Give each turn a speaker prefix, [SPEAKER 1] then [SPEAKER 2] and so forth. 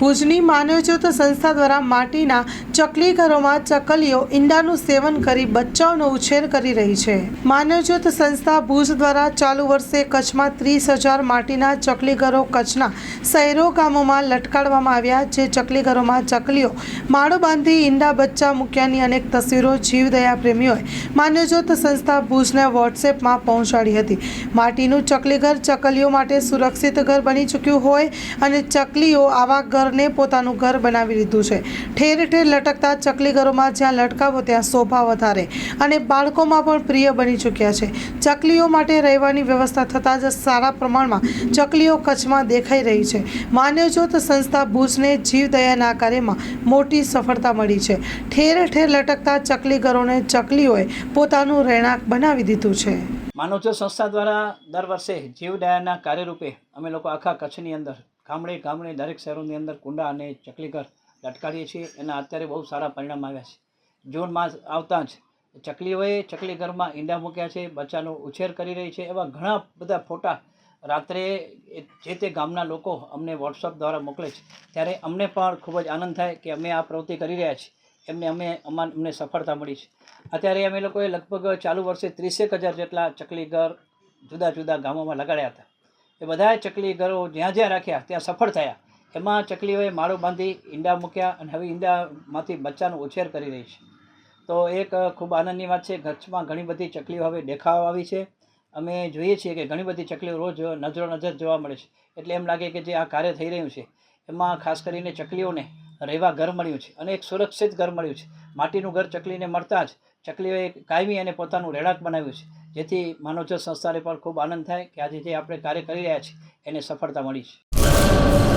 [SPEAKER 1] ભુજની માનવજ્યોત સંસ્થા દ્વારા માટીના ચકલી ઘરોમાં ચકલીઓ ઈંડાનું સેવન કરી બચ્ચાઓનો ઉછેર કરી રહી છે. માનવજ્યોત સંસ્થા ભુજ દ્વારા ચાલુ વર્ષે કચ્છમાં ત્રીસ હજાર માટીના ચકલી ઘરો કચ્છના શહેરો ગામોમાં લટકાડવામાં આવ્યા, જે ચકલી ઘરોમાં ચકલીઓ માળો બાંધી ઈંડા બચ્ચા મૂક્યાની અનેક તસવીરો જીવદયા પ્રેમીઓએ માનવજ્યોત સંસ્થા ભુજને વોટ્સએપમાં પહોંચાડી હતી. માટીનું ચકલી ઘર ચકલીઓ માટે સુરક્ષિત ઘર બની ચૂક્યું હોય અને ચકલીઓ આવા ઘરને પોતાનું ઘર બનાવી લીધું છે. ઠેર ઠેર લટકતા ચકલી ઘરોમાં જ્યાં લટકાવો ત્યાં શોભા વધારે અને બાળકોમાં પણ પ્રિય બની ચૂક્યા છે. ચકલીઓ માટે રહેવાની વ્યવસ્થા થતાં જ સારા પ્રમાણમાં ચકલીઓ કચ્છમાં દેખાઈ રહી છે. માનવજ્યોત સંસ્થા ભુજને જીવદયાના કાર્યમાં મોટી સફળતા મળી છે. ઠેર ઠેર લટકતા ચકલી ઘરોને ચકલીઓએ પોતાનું રહેણાંક બનાવી દીધું છે.
[SPEAKER 2] માનવજ્યોત સંસ્થા દ્વારા દર વર્ષે જીવદયાના કાર્યરૂપે અમે લોકો આખા કચ્છની અંદર ગામડે ગામડે દરેક શહેરોની અંદર કુંડા અને ચકલીઘર લટકાવીએ છીએ. એના અત્યારે બહુ સારા પરિણામ આવ્યા છે. જૂન માસ આવતા જ ચકલીઓએ ચકલીઘરમાં ઈંડા મૂક્યા છે. બચ્ચાનો ઉછેર કરી રહી છે. એવા ઘણા બધા ફોટા રાત્રે જે તે ગામના લોકો અમને વોટ્સઅપ દ્વારા મોકલે છે. ત્યારે અમને પણ ખૂબ જ આનંદ થાય કે અમે આ પ્રવૃત્તિ કરી રહ્યા છીએ. એમને અમે અમાન અમને સફળતા મળી છે. અત્યારે અમે લોકોએ લગભગ ચાલુ વર્ષે ત્રીસેક હજાર જેટલા ચકલીઘર જુદા જુદા ગામોમાં લગાડ્યા હતા. એ બધા ચકલી ઘરો જ્યાં જ્યાં રાખ્યા, ત્યાં સફળ થયા. એમાં ચકલીઓએ માળો બાંધી ઈંડા મૂક્યા અને હવે ઈંડામાંથી બચ્ચાનો ઉછેર કરી રહી છે. તો એક ખૂબ આનંદની વાત છે, કચ્છમાં ઘણી બધી ચકલીઓ હવે દેખાવા આવી છે. અમે જોઈએ છીએ કે ઘણી બધી ચકલીઓ રોજ નજરો નજર જોવા મળે છે. એટલે એમ લાગે કે જે આ કાર્ય થઈ રહ્યું છે, એમાં ખાસ કરીને ચકલીઓને રહેવા ઘર મળ્યું છે અને એક સુરક્ષિત ઘર મળ્યું છે. માટીનું ઘર ચકલીને મળતા જ ચકલીઓએ કાયમી અને પોતાનું રહેણાંક બનાવ્યું છે. જેથી માનવજ્યોત સંસ્થાને પણ ખૂબ આનંદ થાય કે આજે જે આપણે કાર્ય કરી રહ્યા છીએ, એને સફળતા મળી છે.